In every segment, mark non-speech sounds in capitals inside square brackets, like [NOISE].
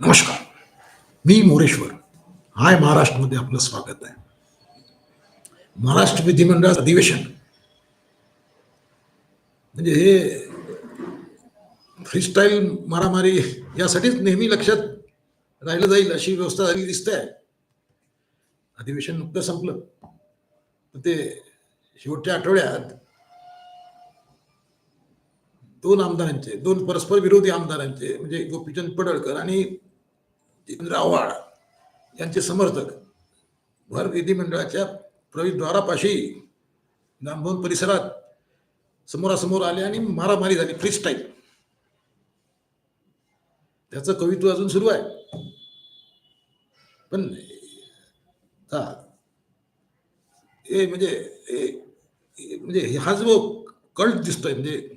नमस्कार. मी मोरेश्वर. हाय महाराष्ट्रमध्ये आपलं स्वागत आहे. महाराष्ट्र विधिमंडळाचं अधिवेशन. म्हणजे हे फ्रीस्टाईल मारामारी यासाठीच नेहमी लक्षात राहिलं जाईल अशी व्यवस्था झाली दिसते. आहे अधिवेशन नुकतं संपलं. तर ते शेवटच्या आठवड्यात दोन आमदारांचे दोन परस्पर विरोधी आमदारांचे म्हणजे गोपीचंद पडळकर आणि जितेंद्र आव्हाड यांचे समर्थक भर विधिमंडळाच्या प्रवेशद्वारापाशी नामभवन परिसरात समोरासमोर आले आणि मारामारी झाली फ्री स्टाईल त्याचं कवित्व अजून सुरू आहे. पण हा. हे म्हणजे म्हणजे हा जो कल्ट दिसतोय म्हणजे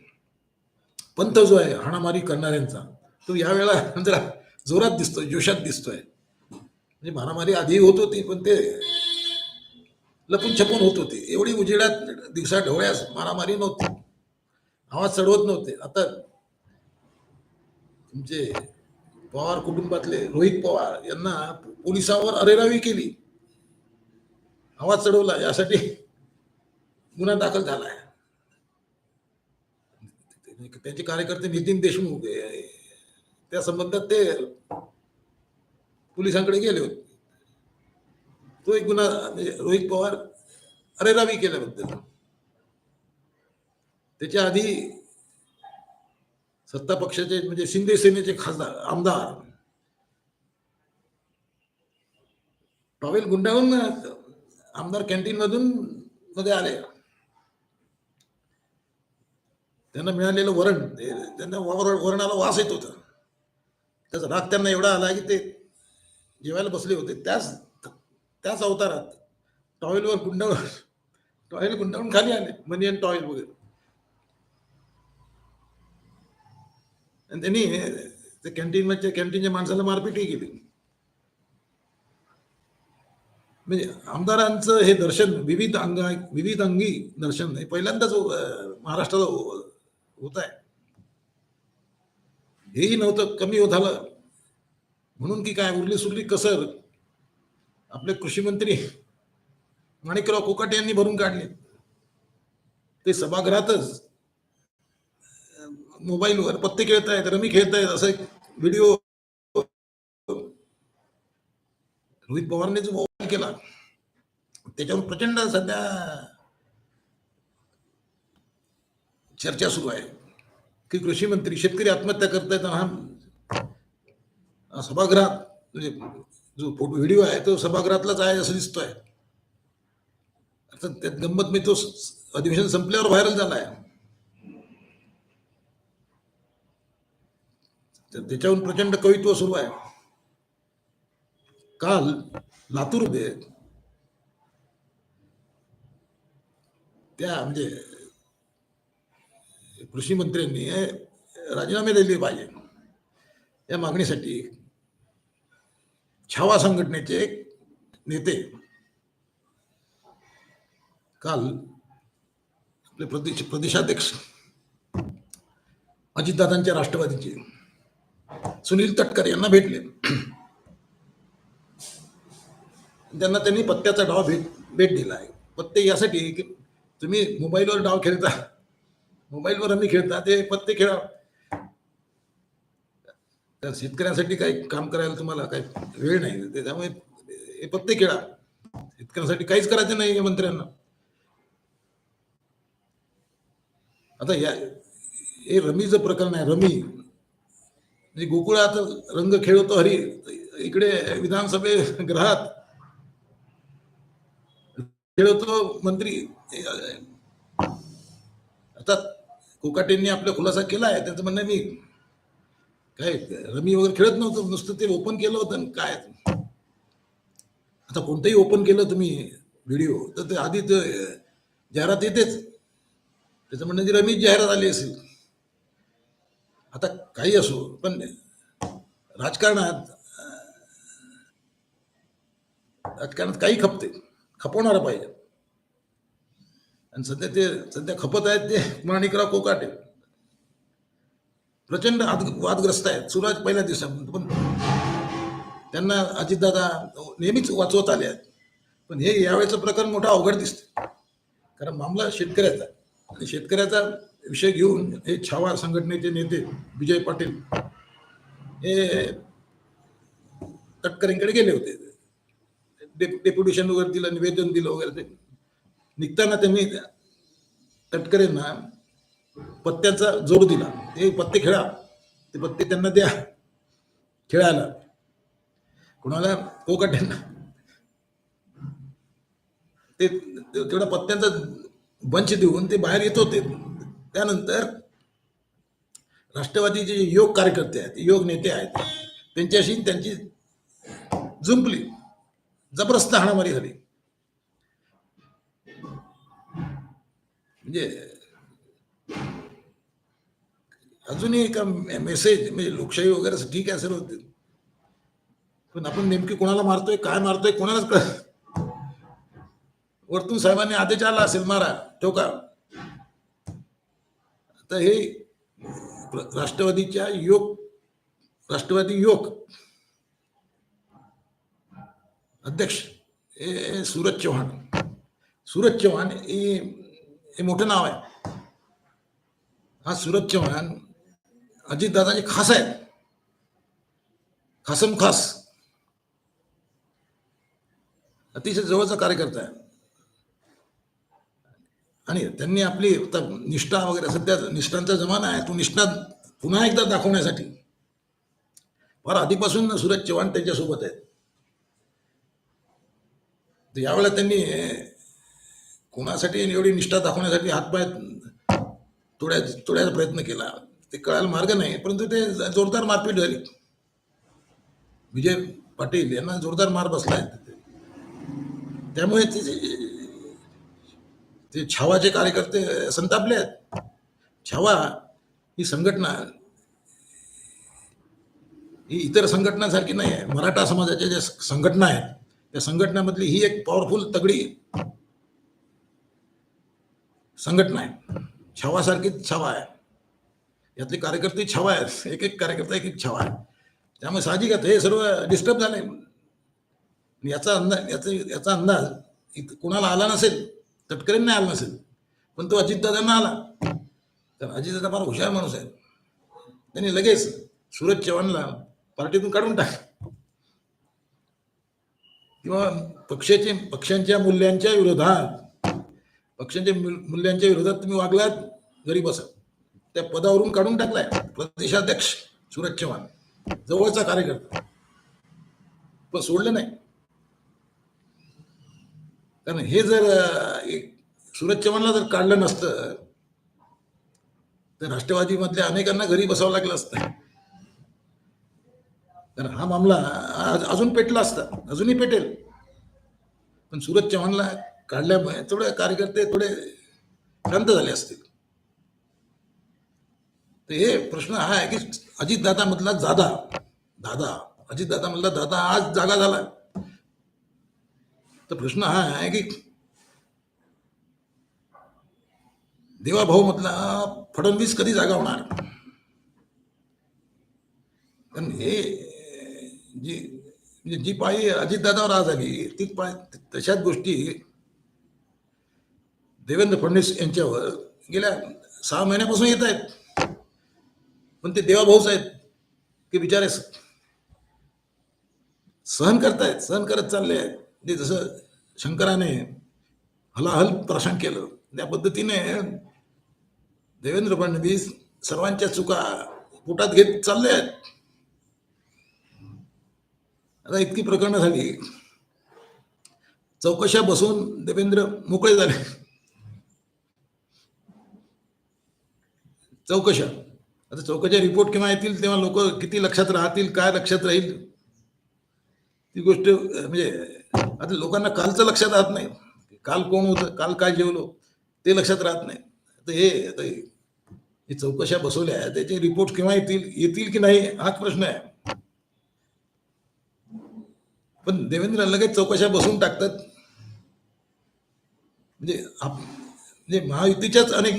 पंथ जो आहे हाणामारी करणाऱ्यांचा तो यावेळेला जरा जोरात दिसतोय जोशात दिसतोय. म्हणजे मारामारी आधी होत होती पण ते लपून छपून होत होती. एवढी उजेडात दिवसा ढवळ्यास मारामारी नव्हती. आवाज चढवत नव्हते. आता तुमचे पवार कुटुंबातले रोहित पवार यांना पोलिसावर अरेरावी केली. आवाज चढवला यासाठी गुन्हा दाखल झालाय. त्यांचे कार्यकर्ते नितीन देशमुख हे- त्या संबंधात ते पोलिसांकडे गेले होते. तो एक गुन्हा म्हणजे रोहित पवार अरेरावी केल्याबद्दल त्याच्या आधी सत्ता पक्षाचे म्हणजे शिंदे सेनेचे खासदार आमदार टॉवेल गुंडाळून आमदार कॅन्टीन मधून मध्ये आले. त्यांना मिळालेलं वरण त्यांना वरणाला वास येत होता. त्याचा राग त्यांना एवढा आला की ते जेवायला बसले होते. त्याच त्याच अवतारात टॉयलवर गुंडाळून टॉयल गुंडाळून खाली आले मनी आणि टॉयल वगैरे. आणि त्यांनी ते कॅन्टीन मध्ये कॅन्टीनच्या माणसाला मारपीटही केली. म्हणजे आमदारांचं हे दर्शन विविध अंगा विविध अंगी दर्शन नाही पहिल्यांदाच महाराष्ट्राला हो, होत आहे. हेही नव्हतं कमी होत झालं. म्हणून की काय उरली सुरली कसर. आपले कृषी मंत्री माणिकराव कोकाटे यांनी भरून काढले. ते सभागृहातच मोबाईलवर पत्ते खेळतायत रमी खेळतायत असं व्हिडिओ रोहित पवारने जो मोबाईल केला. त्याच्यावर प्रचंड सध्या चर्चा सुरू आहे. की कृषी मंत्री शेतकरी आत्महत्या करतायत हा सभागृहात म्हणजे जो फोटो व्हिडिओ आहे तो सभागृहातलाच आहे असं दिसतोय. आता त्यात गंमत मी तो अधिवेशन संपल्यावर व्हायरल झाला आहे तर त्याच्याहून प्रचंड कवित्व सुरू आहे. काल लातूरमध्ये त्या म्हणजे कृषी मंत्र्यांनी राजीनामे दिले पाहिजे. या मागणीसाठी छावा संघटनेचे एक नेते काल आपले प्रदेश प्रदेशाध्यक्ष अजितदादांच्या राष्ट्रवादीचे सुनील तटकर यांना भेटले. त्यांना त्यांनी पत्त्याचा डाव भेट भेट दिला आहे. पत्ते यासाठी की तुम्ही मोबाईलवर डाव खेळता मोबाईलवर आम्ही खेळता ते पत्ते खेळा. तर शेतकऱ्यांसाठी काही काम करायला तुम्हाला काही वेळ नाही त्यामुळे हे पत्ते खेळा. शेतकऱ्यांसाठी काहीच करायचं नाही या मंत्र्यांना. आता या हे रमीचं प्रकरण आहे रमी. म्हणजे गोकुळात रंग खेळवतो हरी इकडे विधानसभे ग्रहात खेळतो मंत्री. आता कोकाटेंनी आपला खुलासा केला आहे त्यांचं म्हणणं मी काय रमी वगैरे खेळत नव्हतं नुसतं ते ओपन केलं होतं आणि काय? आता कोणतंही ओपन केलं तुम्ही व्हिडिओ तर ते आधी ते जाहिरात येतेच. त्याचं म्हणणं जी रमी जाहिरात आली असेल. आता काही असो पण राजकारणात राजकारणात काही खपते खपवणारं पाहिजे. आणि सध्या ते सध्या खपत आहेत ते माणिकराव कोकाटे. प्रचंड आद- वादग्रस्त आहेत. सुराज पहिल्या दिवसापर्यंत पण त्यांना अजितदादा नेहमीच वाचवत आले आहेत. पण हे यावेळेचं प्रकरण मोठा अवघड दिसतं कारण मामला शेतकऱ्याचा. आणि शेतकऱ्याचा विषय घेऊन हे छावा संघटनेचे नेते विजय पाटील हे तटकरेंकडे गेले होते. डे- डेप्युटेशन वगैरे दिलं निवेदन दिलं वगैरे. ते निघताना त्यांनी तटकरेंना पत्त्याचा जोड दिला. ते पत्ते खेळा. ते पत्ते त्यांना द्या. खेळायला. कुणाला? कोकाट्यांना. ते ते- तेवढा पत्त्यांचा बंच देऊन ते बाहेर येत होते. त्यानंतर राष्ट्रवादीचे जे योग कार्यकर्ते आहेत योग नेते आहेत त्यांच्याशी त्यांची जुंपली. जबरदस्त हाणामारी झाली. म्हणजे अजूनही एका मेसेज म्हणजे लोकशाही वगैरे ठीक आहे सर्व पण आपण नेमकी कोणाला मारतोय काय मारतोय कोणालाच कळ वरतून साहेबांनी आदेश आला असेल मारा ठेव का? आता हे राष्ट्रवादीच्या योग राष्ट्रवादी योग अध्यक्ष हे सूरज चव्हाण. सूरज चव्हाण हे हे मोठं नाव आहे. हा सुरज चव्हाण अजितदादाचे खास आहेत. खासम खास. अतिशय जवळचा कार्यकर्ता आहे. आणि त्यांनी आपली आता निष्ठा वगैरे सध्या निष्ठांचा जमाना आहे. तो निष्ठा पुन्हा एकदा दाखवण्यासाठी. फार आधीपासून सुरज चव्हाण त्यांच्यासोबत आहेत. यावेळेला त्यांनी कोणासाठी एवढी निष्ठा दाखवण्यासाठी हातपाय तोड्या तोड्याचा प्रयत्न केला. ते कळायला मार्ग नाही परंतु ते जोरदार मारपीट झाली. विजय पाटील यांना जोरदार मार बसलाय त्यामुळे ते ते छावाचे कार्यकर्ते संतापले आहेत. छावा ही संघटना ही इतर संघटनांसारखी नाही आहे. मराठा समाजाच्या ज्या संघटना आहेत त्या संघटनामधली ही एक पॉवरफुल तगडी संघटना आहे. छावासारखीच छावा आहे. यातले कार्यकर्ते छावा आहेत. एक एक कार्यकर्ता एक एक छावा आहे. त्यामुळे साहजिक आहे हे सर्व डिस्टर्ब झाले याचा अंदाज याचा याचा अंदाज इत- कोणाला आला नसेल तटकरेंना आला नसेल पण तो अजितदादांना आला. तर अजितदादा फार हुशार माणूस आहे त्यांनी लगेच सूरज चव्हाणला पार्टीतून काढून टाक किंवा पक्षाचे पक्षांच्या मूल्यांच्या विरोधात पक्षांच्या मूल्यांच्या विरोधात तुम्ही वागलात घरी बसा. त्या पदावरून काढून टाकलाय. प्रदेशाध्यक्ष सूरज चव्हाण जवळचा कार्यकर्ता. पण सोडलं नाही. कारण हे जर सुरज चव्हाणला जर काढलं नसतं तर राष्ट्रवादीमधल्या अनेकांना घरी बसावं लागलं असतं. कारण हा मामला आज अजून पेटला असता. अजूनही पेटेल. पण सूरज चव्हाणला काढल्यामुळे थोडे कार्यकर्ते थोडे शांत झाले असतील तर हे प्रश्न हा आहे की अजितदादा मधला दादा दादा अजितदादा मधला दादा आज जागा झाला. तर प्रश्न हा आहे की देवाभाऊ मधला फडणवीस कधी जागा होणार? कारण हे जी म्हणजे जी पायी अजितदादावर आज आली ती पाय तशाच गोष्टी देवेंद्र फडणवीस यांच्यावर गेल्या सहा महिन्यापासून येत आहेत. पण ते देवाभाऊच आहेत की बिचारे सहन करतायत सहन करत चालले आहेत. ते जसं शंकराने हलाहल प्राशन केलं त्या पद्धतीने देवेंद्र फडणवीस सर्वांच्या चुका पोटात घेत चालले आहेत. आता इतकी प्रकरणं झाली. चौकशा बसून देवेंद्र मोकळे झाले. चौकशा. आता चौकशा रिपोर्ट केव्हा येतील तेव्हा लोक किती लक्षात राहतील काय लक्षात राहील? ती गोष्ट म्हणजे आता लोकांना कालचं लक्षात राहत नाही. काल कोण होतं काल काय जेवलो ते लक्षात राहत नाही. आता हे आता हे चौकशा बसवल्या त्याचे रिपोर्ट केव्हा येतील येतील की नाही हाच प्रश्न आहे. पण देवेंद्र लगेच चौकशा बसवून टाकतात. म्हणजे आप म्हणजे महायुतीच्याच अनेक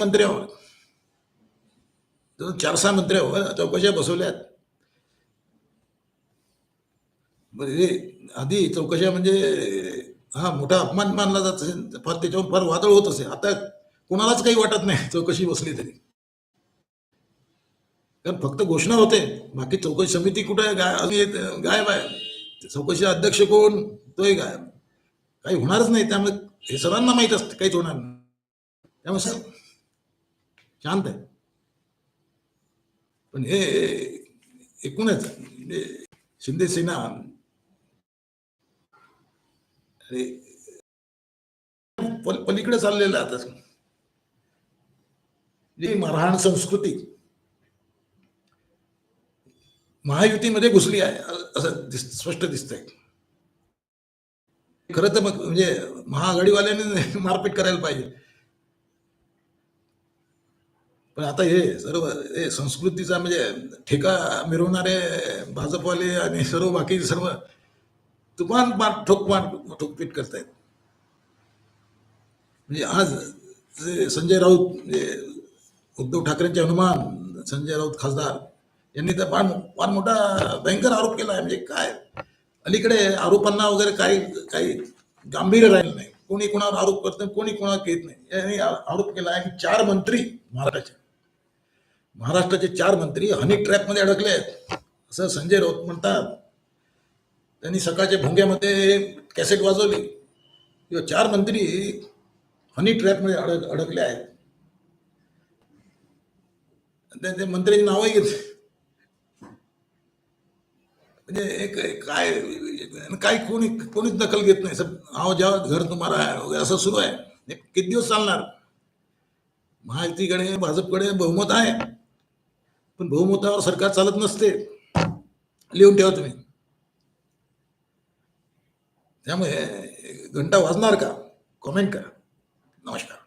मंत्र्यावर चार सहा मंत्र्यावर हो, चौकशा बसवल्यात. म्हणजे आधी चौकशा म्हणजे हा मोठा अपमान मानला जात असेल फार त्याच्यावर फार वादळ होत असे आता कोणालाच काही वाटत नाही चौकशी बसली तरी. कारण फक्त घोषणा होते. बाकी चौकशी समिती कुठे आहे? गाय अजून गायब आहे. चौकशी अध्यक्ष कोण? तोही गायब काही होणारच नाही. त्यामुळे हे सर्वांना माहीत असतं काहीच होणार नाही. त्यामुळे शांत आहे. पण हे एकूणच म्हणजे शिंदे सेना. अरे पल- पलीकडे चाललेलं आता. जी मारहाण संस्कृती. महायुतीमध्ये घुसली आहे असं दिस स्पष्ट दिसतंय. खरं तर मग म्हणजे महाआघाडीवाल्याने [LAUGHS] मारपीट करायला पाहिजे. पण आता हे सर्व हे संस्कृतीचा म्हणजे ठेका मिरवणारे भाजपवाले आणि सर्व बाकी सर्व तुफान मार ठोकमान ठोकपीट करतायत. म्हणजे आज जे संजय राऊत उद्धव ठाकरेंचे हनुमान संजय राऊत खासदार यांनी तर फार फार मोठा भयंकर आरोप केला आहे म्हणजे काय? अलीकडे आरोपांना वगैरे काही काही गांभीर्य राहिलं नाही. कोणी कोणावर आरोप करत नाही कोणी कोणावर घेत नाही. यांनी आरोप केला आहे की चार मंत्री महाराष्ट्राचे महाराष्ट्राचे चार मंत्री हनी ट्रॅपमध्ये अडकले आहेत. असं संजय राऊत म्हणतात. त्यांनी सकाळच्या भुंग्यामध्ये कॅसेट वाजवली. किंवा चार मंत्री हनी ट्रॅपमध्ये अडक अडकले आहेत. त्यांच्या मंत्र्यांची नावही घेत म्हणजे एक काय काय कोणी कोणीच दखल घेत नाही. सब आओ जाओ घर तुम्हाला आहे वगैरे असं सुरू आहे. किती दिवस चालणार? महायुतीकडे भाजपकडे बहुमत आहे. पण बहुमतावर सरकार चालत नसते. लिहून ठेवा तुम्ही. त्यामुळे घंटा वाजणार का? कॉमेंट करा. नमस्कार.